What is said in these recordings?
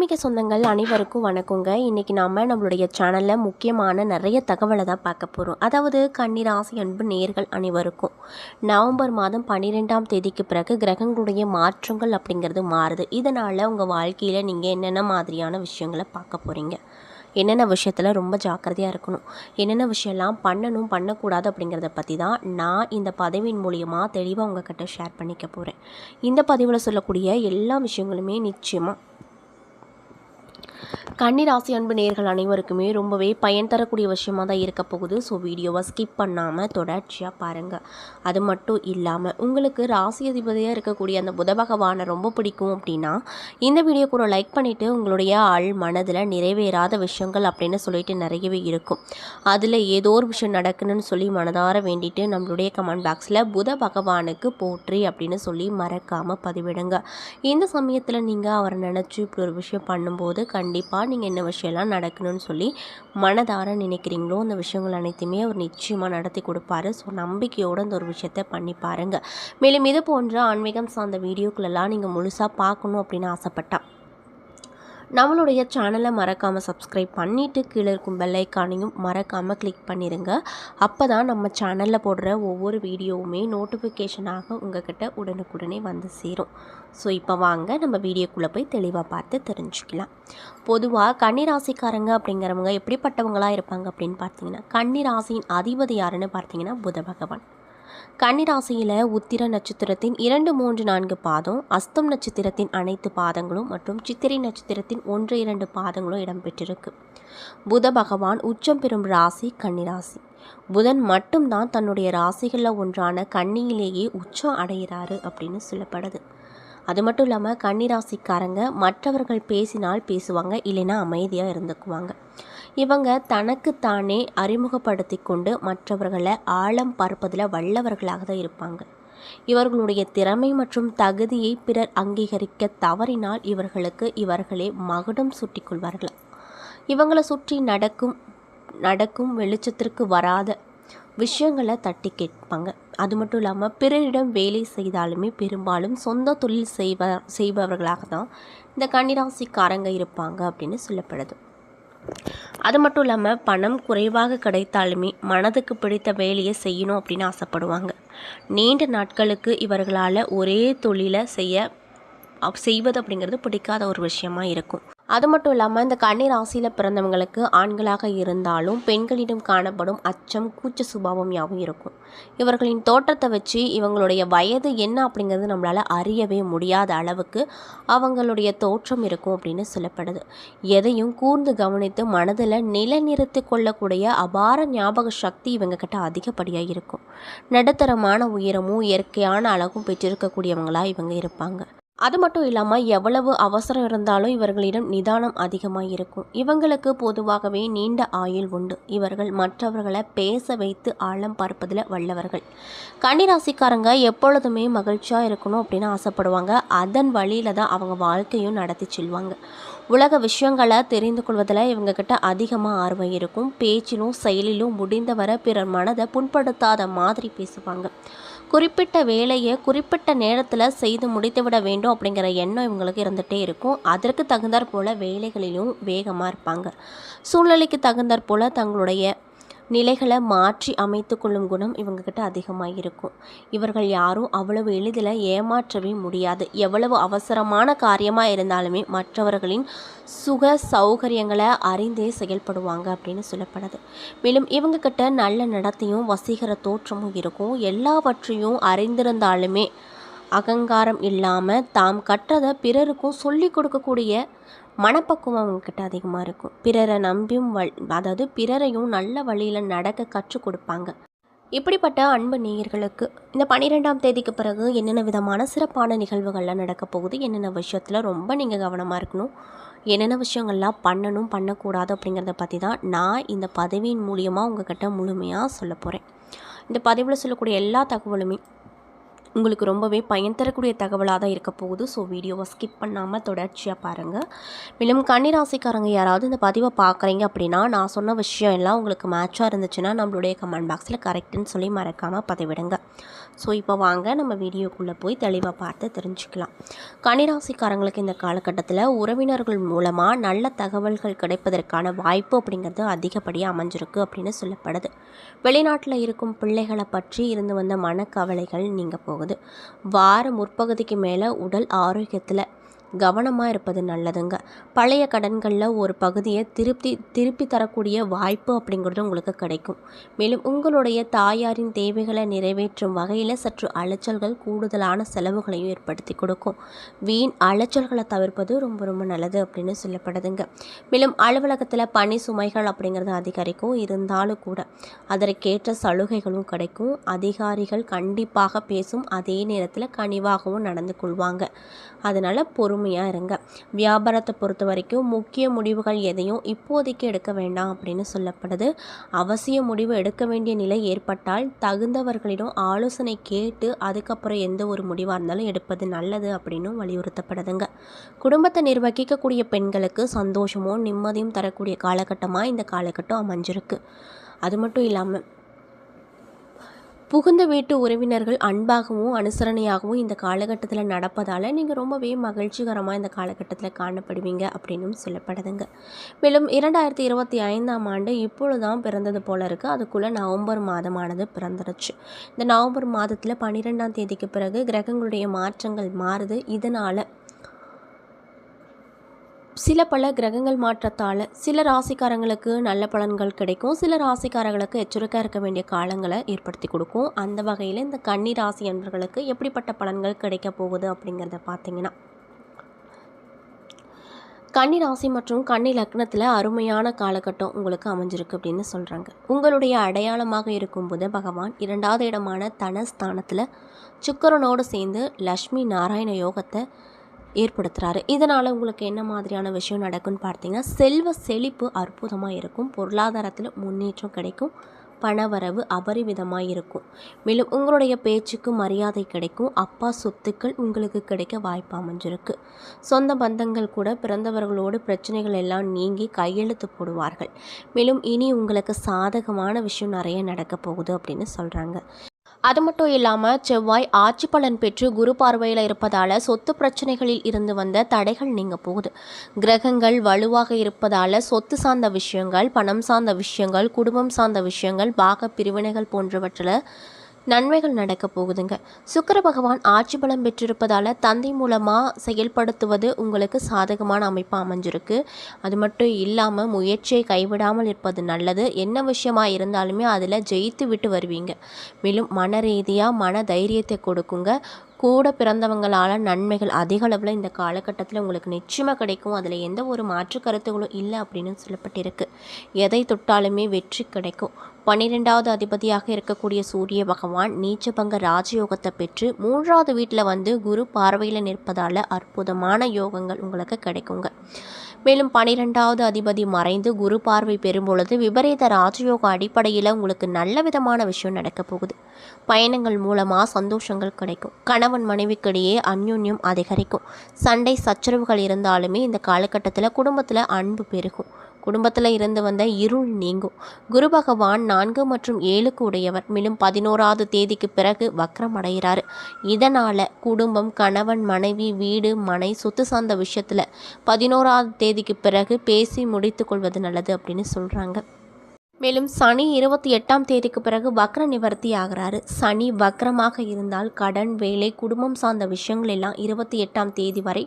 மிக சொந்தங்கள் அனைவருக்கும் வணக்கங்க. இன்றைக்கி நாம் நம்மளுடைய சேனலில் முக்கியமான நிறைய தகவலை தான் பார்க்க போகிறோம் அதாவது கன்னிராசி அன்பு நேர்கள் அனைவருக்கும். நவம்பர் மாதம் பன்னிரெண்டாம் தேதிக்கு பிறகு கிரகங்களுடைய மாற்றங்கள் அப்படிங்கிறது மாறுது. இதனால் உங்கள் வாழ்க்கையில் நீங்கள் என்னென்ன மாதிரியான விஷயங்களை பார்க்க போகிறீங்க என்னென்ன விஷயத்தில் ரொம்ப ஜாக்கிரதையாக இருக்கணும்? என்னென்ன விஷயம்லாம் பண்ணணும் பண்ணக்கூடாது அப்படிங்கிறத பற்றி தான் நான் இந்த பதவியின் மூலியமாக தெளிவாக உங்ககிட்ட ஷேர் பண்ணிக்க போகிறேன் இந்த பதிவில் சொல்லக்கூடிய எல்லா விஷயங்களுமே நிச்சயமாக கன்னிராசி அன்பு நேர்கள் அனைவருக்குமே ரொம்பவே பயன் தரக்கூடிய விஷயமாக தான் இருக்க போகுது. ஸோ வீடியோவை ஸ்கிப் பண்ணாமல் தொடர்ச்சியாக பாருங்கள் அது மட்டும் இல்லாமல் உங்களுக்கு ராசி அதிபதியாக இருக்கக்கூடிய அந்த புத பகவானை ரொம்ப பிடிக்கும் அப்படின்னா இந்த வீடியோ கூட லைக் பண்ணிவிட்டு உங்களுடைய ஆள் மனதில் நிறைவேறாத விஷயங்கள் அப்படின்னு சொல்லிட்டு நிறையவே இருக்கும். அதில் ஏதோ ஒரு விஷயம் நடக்கணும்னு சொல்லி மனதார வேண்டிட்டு நம்மளுடைய கமெண்ட் பாக்ஸில் புத பகவானுக்கு போற்றி அப்படின்னு சொல்லி மறக்காமல் பதிவிடுங்க. இந்த சமயத்தில் நீங்கள் அவரை நினச்சி இப்படி ஒரு விஷயம் பண்ணும்போது கண்டிப்பாக நீங்கள் என்ன விஷயம்லாம் நடக்கணும்னு சொல்லி மனதார நினைக்கிறீங்களோ அந்த விஷயங்கள் அனைத்தையுமே அவர் நிச்சயமாக நடத்தி கொடுப்பாரு. ஸோ நம்பிக்கையோடு அந்த ஒரு விஷயத்தை பண்ணி பாருங்கள் மேலும் இது போன்ற ஆன்மீகம் சார்ந்த வீடியோக்களெல்லாம் நீங்கள் முழுசாக பார்க்கணும் அப்படின்னு ஆசைப்பட்டா நம்மளுடைய சேனலை மறக்காமல் சப்ஸ்கிரைப் பண்ணிவிட்டு கீழே இருக்கும் பெல்லைக்கானையும் மறக்காமல் கிளிக் பண்ணிடுங்க அப்போ தான் நம்ம சேனலில் போடுற ஒவ்வொரு வீடியோவுமே நோட்டிஃபிகேஷனாக உங்ககிட்ட உடனுக்குடனே வந்து சேரும். ஸோ இப்போ வாங்க நம்ம வீடியோக்குள்ளே போய் தெளிவாக பார்த்து தெரிஞ்சுக்கலாம். பொதுவாக கன்னிராசிக்காரங்க அப்படிங்கிறவங்க எப்படிப்பட்டவங்களாக இருப்பாங்க அப்படின்னு பார்த்தீங்கன்னா கன்னிராசியின் அதிபதி யாருன்னு பார்த்தீங்கன்னா புத பகவான். கன்னிராசியில் உத்திர நட்சத்திரத்தின் இரண்டு மூன்று நான்கு பாதம் அஸ்தம் நட்சத்திரத்தின் அனைத்து பாதங்களும் மற்றும் சித்திரை நட்சத்திரத்தின் ஒன்று இரண்டு பாதங்களும் இடம்பெற்றிருக்கு. புத பகவான் உச்சம் பெறும் ராசி கன்னிராசி. புதன் மட்டும்தான் தன்னுடைய ராசிகளில் ஒன்றான கன்னியிலேயே உச்சம் அடைகிறாரு அப்படின்னு சொல்லப்படுது. அது மட்டும் இல்லாமல் கன்னிராசிக்காரங்க மற்றவர்கள் பேசினால் பேசுவாங்க இல்லைன்னா அமைதியாக இருந்துக்குவாங்க. இவங்க தனக்குத்தானே அறிமுகப்படுத்தி கொண்டு மற்றவர்களை ஆழம் பார்ப்பதில் வல்லவர்களாக தான் இருப்பாங்க. இவர்களுடைய திறமை மற்றும் தகுதியை பிறர் அங்கீகரிக்க தவறினால் இவர்களுக்கு இவர்களே மகுடம் சுட்டிக்கொள்வார்கள் இவங்களை சுற்றி நடக்கும் நடக்கும் வெளிச்சத்திற்கு வராத விஷயங்களை தட்டி கேட்பாங்க. அது மட்டும் இல்லாமல் பிறரிடம் வேலை செய்தாலுமே பெரும்பாலும் சொந்த தொழில் செய்வ செய்பவர்களாக தான் இந்த கன்னிராசிக்காரங்க இருப்பாங்க அப்படின்னு சொல்லப்படுது. அது மட்டும் இல்லாமல் பணம் குறைவாக கிடைத்தாலுமே மனதுக்கு பிடித்த வேலையை செய்யணும் அப்படின்னு ஆசைப்படுவாங்க. நீண்ட நாட்களுக்கு இவர்களால் ஒரே தொழிலை செய்ய செய்வது அப்படிங்கிறது பிடிக்காத ஒரு விஷயமா இருக்கும். அது மட்டும் இல்லாமல் இந்த கன்னி ராசியில் பிறந்தவங்களுக்கு ஆண்களாக இருந்தாலும் பெண்களிடம் காணப்படும் அச்சம் கூச்ச சுபாவம் யாவும் இருக்கும். இவர்களின் தோற்றத்தை வச்சு இவங்களுடைய வயது என்ன அப்படிங்கிறது நம்மளால் அறியவே முடியாத அளவுக்கு அவங்களுடைய தோற்றம் இருக்கும் அப்படின்னு சொல்லப்படுது. எதையும் கூர்ந்து கவனித்து மனதில் நிலைநிறுத்தி கொள்ளக்கூடிய அபார ஞாபக சக்தி இவங்க கிட்ட அதிகப்படியாக இருக்கும். நடுத்தரமான உயரமும் இயற்கையான அழகும் பெற்றிருக்கக்கூடியவங்களாக இவங்க இருப்பாங்க. அது மட்டும் இல்லாமல் எவ்வளவு அவசரம் இருந்தாலும் இவர்களிடம் நிதானம் அதிகமாக இருக்கும். இவங்களுக்கு பொதுவாகவே நீண்ட ஆயுள் உண்டு. இவர்கள் மற்றவர்களை பேச வைத்து ஆழம் பார்ப்பதில் வல்லவர்கள். கன்னிராசிக்காரங்க எப்பொழுதுமே மகிழ்ச்சியாக இருக்கணும் அப்படின்னு ஆசைப்படுவாங்க. அதன் வழியில் தான் அவங்க வாழ்க்கையும் நடத்தி செல்வாங்க. உலக விஷயங்களை தெரிந்து கொள்வதில் இவங்கக்கிட்ட அதிகமாக ஆர்வம் இருக்கும். பேச்சிலும் செயலிலும் முடிந்தவரை பிறர் மனதை புண்படுத்தாத மாதிரி பேசுவாங்க. குறிப்பிட்ட வேலையை குறிப்பிட்ட நேரத்தில் செய்து முடித்துவிட வேண்டும் அப்படிங்கிற எண்ணம் இவங்களுக்கு இருந்துகிட்டே இருக்கும். அதற்கு தகுந்தாற் போல் வேலைகளிலும் வேகமாக இருப்பாங்க. சூழ்நிலைக்கு தகுந்தாற் போல் தங்களுடைய நிலைகளை மாற்றி அமைத்து கொள்ளும் குணம் இவங்கக்கிட்ட அதிகமாக இருக்கும் இவர்கள் யாரும் அவ்வளவு எளிதில் ஏமாற்றவே முடியாது. எவ்வளவு அவசரமான காரியமாக இருந்தாலுமே மற்றவர்களின் சுக சௌகரியங்களை அறிந்தே செயல்படுவாங்க அப்படின்னு சொல்லப்படுது. மேலும் இவங்கக்கிட்ட நல்ல நடத்தையும் வசீகர தோற்றமும் இருக்கும். எல்லாவற்றையும் அறிந்திருந்தாலுமே அகங்காரம் இல்லாமல் தாம் கற்றதை பிறருக்கும் சொல்லி கொடுக்கக்கூடிய மனப்பக்குவம் அவங்கக்கிட்ட அதிகமாக இருக்கும். பிறரை நம்பியும் வ அதாவது பிறரையும் நல்ல வழியில் நடக்க கற்றுக் கொடுப்பாங்க. இப்படிப்பட்ட அன்பு நேயர்களுக்கு இந்த பன்னிரெண்டாம் தேதிக்கு பிறகு என்னென்ன விதமான சிறப்பான நிகழ்வுகள்லாம் நடக்க போகுது என்னென்ன விஷயத்தில் ரொம்ப நீங்கள் கவனமாக இருக்கணும் என்னென்ன விஷயங்கள்லாம் பண்ணணும் பண்ணக்கூடாது அப்படிங்கிறத பற்றி தான் நான் இந்த பதவியின் மூலியமாக உங்ககிட்ட முழுமையாக சொல்ல போகிறேன் இந்த பதிவில் சொல்லக்கூடிய எல்லா தகவலுமே உங்களுக்கு ரொம்பவே பயன் தரக்கூடிய தகவலாக தான் இருக்க போகுது. ஸோ வீடியோவை ஸ்கிப் பண்ணாமல் தொடர்ச்சியாக பாருங்கள் மேலும் கன்னிராசிக்காரங்க யாராவது இந்த பதிவை பார்க்குறீங்க அப்படின்னா நான் சொன்ன விஷயம் எல்லாம் உங்களுக்கு மேட்சாக இருந்துச்சுன்னா நம்மளுடைய கமெண்ட் பாக்ஸில் கரெக்டுன்னு சொல்லி மறக்காமல் பதிவிடுங்க. ஸோ இப்போ வாங்க நம்ம வீடியோக்குள்ளே போய் தெளிவாக பார்த்து தெரிஞ்சுக்கலாம். கன்னிராசிக்காரங்களுக்கு இந்த காலகட்டத்தில் உறவினர்கள் மூலமாக நல்ல தகவல்கள் கிடைப்பதற்கான வாய்ப்பு அப்படிங்கிறது அதிகப்படியாக அமைஞ்சிருக்கு அப்படின்னு சொல்லப்படுது. வெளிநாட்டில் இருக்கும் பிள்ளைகளை பற்றி இருந்து வந்த மனக்கவலைகள் நீங்கள் போகுது. வார முற்பகுதிக்கு மேலே உடல் ஆரோக்கியத்தில் கவனமாக இருப்பது நல்லதுங்க. பழைய கடன்களில் ஒரு பகுதியை திருப்தி திருப்பி தரக்கூடிய வாய்ப்பு அப்படிங்கிறது உங்களுக்கு கிடைக்கும். மேலும் உங்களுடைய தாயாரின் தேவைகளை நிறைவேற்றும் வகையில் சற்று அலைச்சல்கள் கூடுதலான செலவுகளையும் ஏற்படுத்தி கொடுக்கும். வீண் அலைச்சல்களை தவிர்ப்பது ரொம்ப ரொம்ப நல்லது அப்படின்னு சொல்லப்படுதுங்க. மேலும் அலுவலகத்தில் பணி சுமைகள் அப்படிங்கிறது அதிகரிக்கும் இருந்தாலும் கூட அதற்கேற்ற சலுகைகளும் கிடைக்கும். அதிகாரிகள் கண்டிப்பாக பேசும் அதே நேரத்தில் கனிவாகவும் நடந்து கொள்வாங்க. அதனால் பொறுமையாக இருங்க. வியாபாரத்தை பொறுத்த வரைக்கும் முக்கிய முடிவுகள் எதையும் இப்போதைக்கு எடுக்க வேண்டாம் அப்படின்னு சொல்லப்படுது. அவசிய முடிவு எடுக்க வேண்டிய நிலை ஏற்பட்டால் தகுந்தவர்களிடம் ஆலோசனை கேட்டு அதுக்கப்புறம் எந்த ஒரு முடிவாக இருந்தாலும் எடுப்பது நல்லது அப்படின்னு வலியுறுத்தப்படுதுங்க. குடும்பத்தை நிர்வகிக்கக்கூடிய பெண்களுக்கு சந்தோஷமும் நிம்மதியும் தரக்கூடிய காலகட்டமாக இந்த காலகட்டம் அமைஞ்சிருக்கு. அது மட்டும் இல்லாமல் புகுந்த வீட்டு உறவினர்கள் அன்பாகவும் அனுசரணையாகவும் இந்த காலகட்டத்தில் நடப்பதால் நீங்கள் ரொம்பவே மகிழ்ச்சிகரமாக இந்த காலகட்டத்தில் காணப்படுவீங்க அப்படின்னும் சொல்லப்படுதுங்க. மேலும் இரண்டாயிரத்தி இருபத்தி ஐந்தாம் ஆண்டு இப்பொழுதுதான் பிறந்தது போல இருக்குது அதுக்குள்ளே நவம்பர் மாதமானது பிறந்துருச்சு. இந்த நவம்பர் மாதத்தில் பன்னிரெண்டாம் தேதிக்கு பிறகு கிரகங்களுடைய மாற்றங்கள் மாறுது. இதனால் சில பல கிரகங்கள் மாற்றத்தால் சில ராசிக்காரங்களுக்கு நல்ல பலன்கள் கிடைக்கும். சில ராசிக்காரர்களுக்கு எச்சரிக்கையாக இருக்க வேண்டிய காலங்களை ஏற்படுத்தி கொடுக்கும். அந்த வகையில் இந்த கன்னி ராசி அன்பர்களுக்கு எப்படிப்பட்ட பலன்கள் கிடைக்க போகுது அப்படிங்கிறத பார்த்தீங்கன்னா கன்னி ராசி மற்றும் கன்னி லக்னத்தில் அருமையான காலகட்டம் உங்களுக்கு அமைஞ்சிருக்கு அப்படின்னு சொல்கிறாங்க உங்களுடைய அடையாளமாக இருக்கும் புத பகவான் இரண்டாவது இடமான தனஸ்தானத்தில் சுக்கரனோடு சேர்ந்து லக்ஷ்மி நாராயண யோகத்தை ஏற்படுத்துகிறாரு இதனால் உங்களுக்கு என்ன மாதிரியான விஷயம் நடக்கும்னு பார்த்தீங்கன்னா செல்வ செழிப்பு அற்புதமாக இருக்கும். பொருளாதாரத்தில் முன்னேற்றம் கிடைக்கும். பணவரவு அபரிவிதமாக இருக்கும். மேலும் உங்களுடைய பேச்சுக்கு மரியாதை கிடைக்கும். அப்பா சொத்துக்கள் உங்களுக்கு கிடைக்க வாய்ப்பு அமைஞ்சிருக்கு. சொந்த பந்தங்கள் கூட பிறந்தவர்களோடு பிரச்சனைகள் எல்லாம் நீங்கி கையெழுத்து போடுவார்கள். மேலும் இனி உங்களுக்கு சாதகமான விஷயம் நிறைய நடக்க போகுது அப்படின்னு சொல்கிறாங்க அது மட்டும் இல்லாமல் செவ்வாய் ஆட்சி பலன் பெற்று குரு பார்வையில் இருப்பதால் சொத்து பிரச்சனைகளில் இருந்து வந்த தடைகள் நீங்க போகுது. கிரகங்கள் வலுவாக இருப்பதால் சொத்து சார்ந்த விஷயங்கள் பணம் சார்ந்த விஷயங்கள் குடும்பம் சார்ந்த விஷயங்கள் பாக பிரிவினைகள் போன்றவற்றில் நன்மைகள் நடக்க போகுதுங்க. சுக்கர பகவான் ஆட்சி பலம் பெற்றிருப்பதால் தந்தை மூலமாக செயல்படுத்துவது உங்களுக்கு சாதகமான அமைப்பாக அமைஞ்சிருக்கு. அது மட்டும் இல்லாமல் முயற்சியை கைவிடாமல் இருப்பது நல்லது. என்ன விஷயமா இருந்தாலுமே அதில் ஜெயித்து விட்டு வருவீங்க. மேலும் மன ரீதியாக மன தைரியத்தை கொடுக்குங்க. கூட பிறந்தவங்களால் நன்மைகள் அதிக அளவில் இந்த காலகட்டத்தில் உங்களுக்கு நிச்சயமாக கிடைக்கும். அதில் எந்த ஒரு மாற்று கருத்துகளும் இல்லை அப்படின்னு சொல்லப்பட்டிருக்கு. எதை தொட்டாலுமே வெற்றி கிடைக்கும். பன்னிரெண்டாவது அதிபதியாக இருக்கக்கூடிய சூரிய பகவான் நீச்சபங்க ராஜயோகத்தை பெற்று மூன்றாவது வீட்டில் வந்து குரு பார்வையில் நிற்பதால் அற்புதமான யோகங்கள் உங்களுக்கு கிடைக்குங்க. மேலும் பனிரெண்டாவது அதிபதி மறைந்து குரு பார்வை பெறும்பொழுது விபரீத ராஜயோக அடிப்படையில் உங்களுக்கு நல்ல விதமான விஷயம் நடக்க போகுது. பயணங்கள் மூலமாக சந்தோஷங்கள் கிடைக்கும். கணவன் மனைவிக்கிடையே அந்யுன்யம் அதிகரிக்கும். சண்டை சச்சரவுகள் இருந்தாலுமே இந்த காலகட்டத்தில் குடும்பத்தில் அன்பு பெருகும். குடும்பத்தில் இருந்து வந்த இருள் நீங்கும். குரு பகவான் நான்கு மற்றும் ஏழுக்கு உடையவர். மேலும் பதினோராவது தேதிக்கு பிறகு வக்ரம் அடைகிறாரு. இதனால் குடும்பம் கணவன் மனைவி வீடு மனை சொத்து சார்ந்த விஷயத்தில் பதினோராவது தேதிக்கு பிறகு பேசி முடித்து கொள்வது நல்லது அப்படின்னு சொல்கிறாங்க மேலும் சனி இருபத்தி எட்டாம் தேதிக்கு பிறகு வக்ர நிவர்த்தி ஆகிறாரு. சனி வக்ரமாக இருந்தால் கடன் வேலை குடும்பம் சார்ந்த விஷயங்கள் எல்லாம் இருபத்தி எட்டாம் தேதி வரை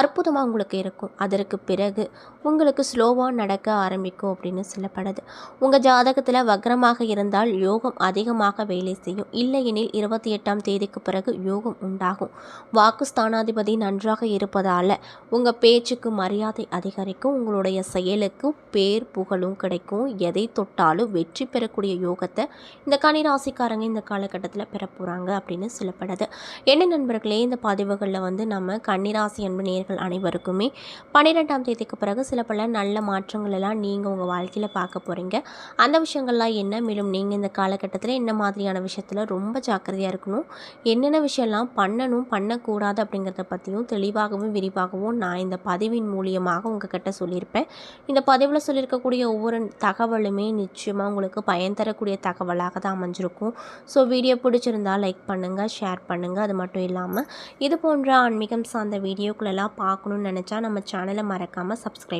அற்புதமாக உங்களுக்கு இருக்கும். அதற்கு பிறகு உங்களுக்கு ஸ்லோவாக நடக்க ஆரம்பிக்கும் அப்படின்னு சொல்லப்படுது. உங்கள் ஜாதகத்தில் வக்ரமாக இருந்தால் யோகம் அதிகமாக வேலை செய்யும். இல்லையெனில் இருபத்தி எட்டாம் தேதிக்கு பிறகு யோகம் உண்டாகும். வாக்கு ஸ்தானாதிபதி நன்றாக இருப்பதால் உங்கள் பேச்சுக்கு மரியாதை அதிகரிக்கும். உங்களுடைய செயலுக்கும் பேர் புகழும் கிடைக்கும். எதை தொட்டு தொட்டாலும் வெற்றி பெறக்கூடிய யோகத்தை இந்த கன்னிராசிக்காரங்க இந்த காலகட்டத்தில் பெற போகிறாங்க அப்படின்னு சொல்லப்படுது. என்ன நண்பர்களே இந்த பதிவுகளில் வந்து நம்ம கன்னிராசி அன்பு நேர்கள் அனைவருக்குமே பன்னிரெண்டாம் தேதிக்கு பிறகு சில பல நல்ல மாற்றங்கள் எல்லாம் நீங்கள் உங்கள் வாழ்க்கையில் பார்க்க போகிறீங்க அந்த விஷயங்கள்லாம் என்ன? மேலும் நீங்கள் இந்த காலகட்டத்தில் என்ன மாதிரியான விஷயத்தில் ரொம்ப ஜாக்கிரதையாக இருக்கணும்? என்னென்ன விஷயம்லாம் பண்ணணும் பண்ணக்கூடாது அப்படிங்கிறத பற்றியும் தெளிவாகவும் விரிவாகவும் நான் இந்த பதிவின் மூலியமாக உங்ககிட்ட சொல்லியிருப்பேன். இந்த பதிவில் சொல்லியிருக்கக்கூடிய ஒவ்வொரு தகவலுமே நிச்சயமாக உங்களுக்கு பயன் தரக்கூடிய தகவலாக தான் அமைஞ்சிருக்கும். ஸோ வீடியோ பிடிச்சிருந்தால் லைக் பண்ணுங்கள் ஷேர் பண்ணுங்கள் அது மட்டும் இல்லாமல் இது போன்ற ஆன்மீகம் சார்ந்த வீடியோக்களெல்லாம் பார்க்கணுன்னு நினச்சா நம்ம சேனலை மறக்காமல் சப்ஸ்கிரைப்